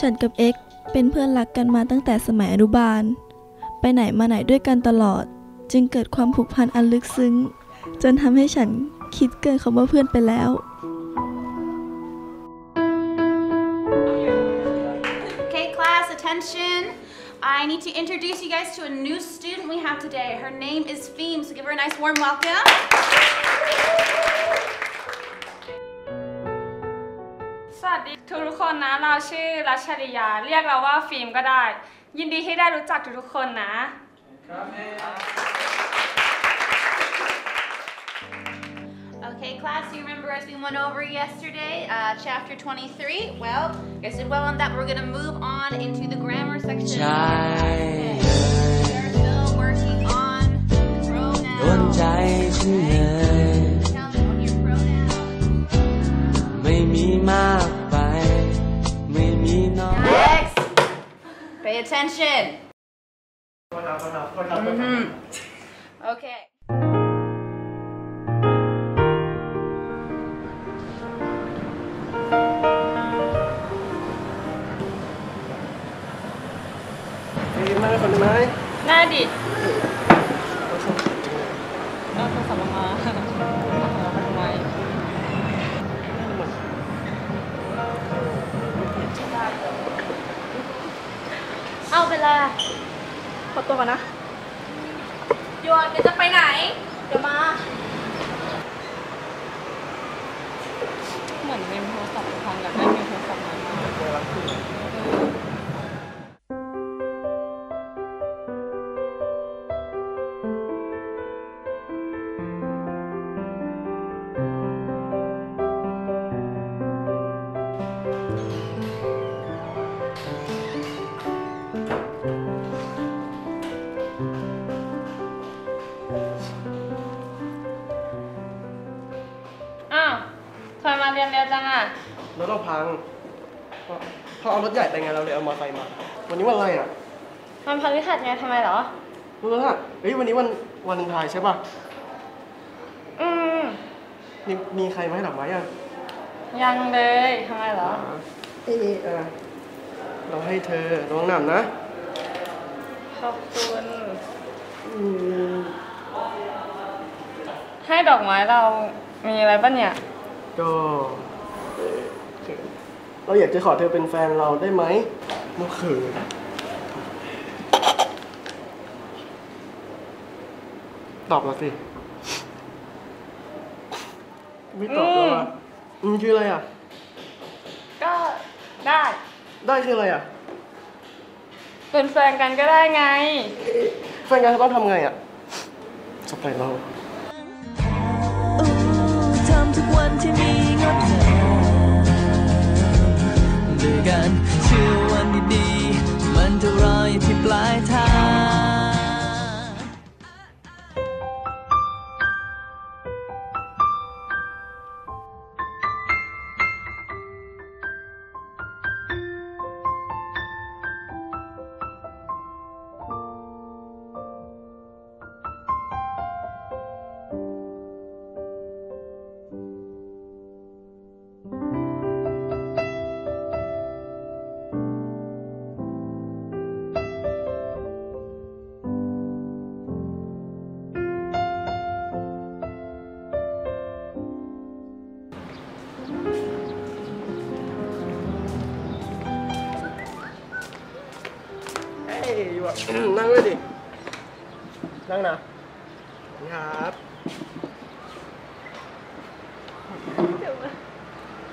ฉันกับเอ็กซ์เป็นเพื่อนรักกันมาตั้งแต่สมัยอนุบาล ไปไหนมาไหนด้วยกันตลอด จึงเกิดความผูกพันอันลึกซึ้ง จนทำให้ฉันคิดเกินคำว่าเพื่อนไปแล้ว Okay, class, attention. I need to introduce you guys to a new student we have today. Her name is Feem, so give her a nice warm welcome. ทุกทุกๆคนนะ เราชื่อรัชริยา เรียกเราว่าฟิล์มก็ได้ ยินดีที่ได้รู้จักทุกทุกๆคนนะ Okay, class, you remember as we went over yesterday, uh, chapter 23? Well, you guys did well on that. We're gonna move on into the grammar section. ใช่ Okay. We're still working on โด Pay attention. Mhm. Okay. ฟิล์มมาคนไหมได้ดิ เอาเวลา ขอตัวก่อนนะโยนเดี๋ยวจะไปไหน เดี๋ยวมา เหมือนเมมโทรศัพท์พังอยากได้เมมโทรศัพท์นั้นอ้ เรียนเร็วจังอะรถเราพังเขาเขาเอารถใหญ่ไปไงเราเลยเอามอเตอร์ไซค์มา วันนี้วันอะไรอะมันพฤหัสไงทำไมเหรอ รู้แล้วอะเฮ้ยวันนี้วันวันเลนไทายใช่ป่ะอืม มีมีใครมาให้ดอกไม้ยังยังเลยทำไมเหรอ เอ้ยเออเราให้เธอระวังหนำนะขอบคุณ อืมให้ดอกไม้เรามีอะไรบ้างเนี่ย ก็เอ่อเราอยากจะขอเธอเป็นแฟนเราได้ไหมเมื่อคืนตอบเราสิ ไม่ตอบแล้วอะอืมคืออะไรอะ ก็ได้ ได้คืออะไรอะ เป็นแฟนกันก็ได้ไง แฟนกันเขาต้องทำไงอะสไปเราำทุ อยู่อะ นั่งด้วยดิ นั่งนะนี่ครับ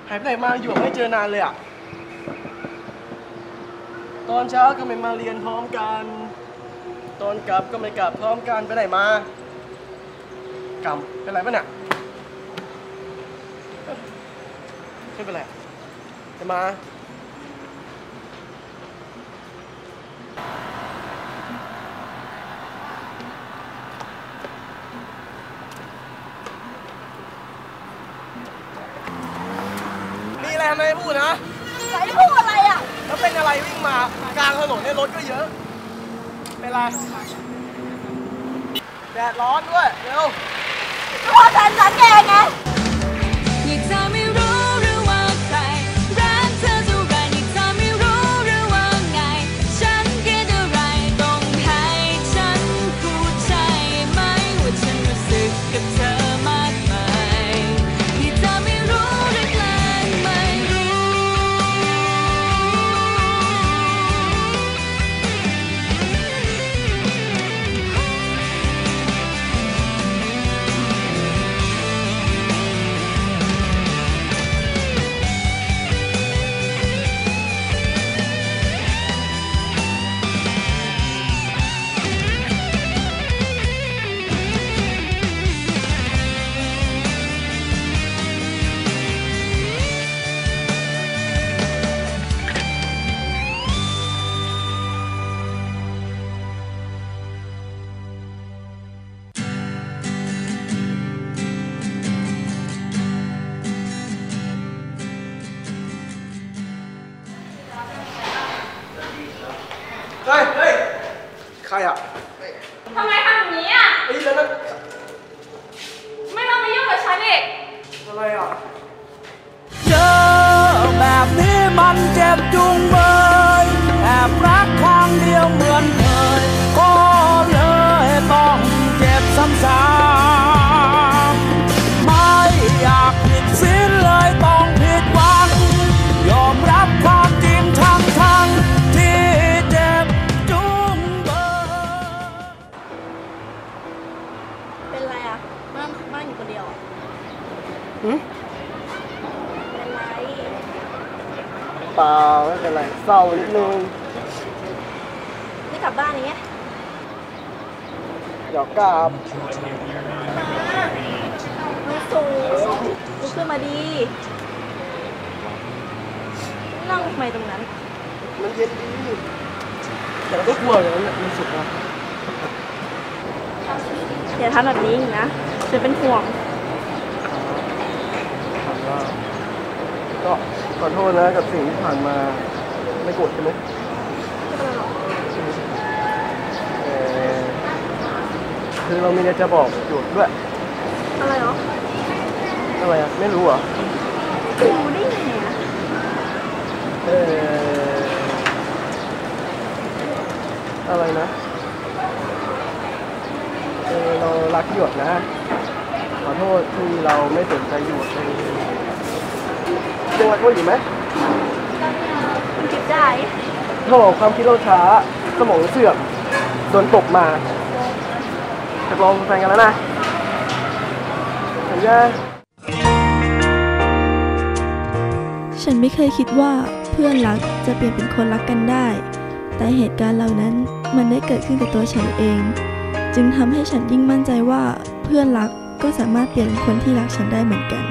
หายไปไหนมาอยู่ไม่เจอนานเลยอะ ตอนเช้าก็ไม่มาเรียนพร้อมกัน ตอนกลับก็ไม่กลับพร้อมกันไปไหนมากำเป็นไรปะเนี่ยไม่เป็นไรจะมา ไรทำไมพูดนะไหนพูดอะไรอะ แล้วเป็นอะไรวิ่งมากลางถนนเนี่ยรถก็เยอะ เป็นไร แดดร้อนด้วย เร็วอยากจะไม่รู้หรือว่าใครรักเธอเท่าไรอยากจะไม่ ใครอะทำไมทำอย่างนี้อะไอ้ยแล้วนั่นไม่ต้องมายุ่งกับฉันอีกอะไรอะเจอแบบนี้มันเจ็บจุงเบยแอบรัก อยู่คนเดียวอะหืมเป็นไรเปล่าไม่เป็นไรเศร้านิดนึงไม่กลับบ้านอย่างเงี้ยเดี๋ยวกลับไม่สูงลุกขึ้นมาดีนั่งทำไมตรงนั้น มันเย็นดีแต่เราก็กลัวอย่างนั้นแหละมันสุดนะอย่าทำแบบนี้อีกนะ จะเป็นห่วงถามว่าก็ขอโทษนะกับสิ่งที่ผ่านมาไม่โกรธใช่ไหมเอ่อคือเรามีอะไรจะบอกหยุดด้วย อะไรเหรออะไรอะ ไม่รู้เหรอรู้ได้ไงอะเอออะไรนะ เออเรารักหยดนะข อโทษที่เราไม่สนใจหยดเลยยังรักเขาอยู่ไหมคุณคิดได้โธ่ความคิดเราช้า สมองเสื่อมโดนตกมาตกลงเป็นแฟนกันแล้วนะสัญญาฉันไม่เคยคิดว่าเพื่อนรักจะเปลี่ยนเป็นคนรักกันได้ แต่เหตุการณ์เหล่านั้นมันได้เกิดขึ้นกับตัวฉันเอง จึงทำให้ฉันยิ่งมั่นใจว่าเพื่อนรัก ก็สามารถเปลี่ยนเป็นคนที่รักฉันได้เหมือนกัน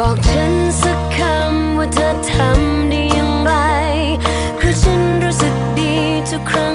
บอกฉันสักคำว่าเธอทำได้อย่างไรเพราะฉันรู้สึกดีทุกครั้ง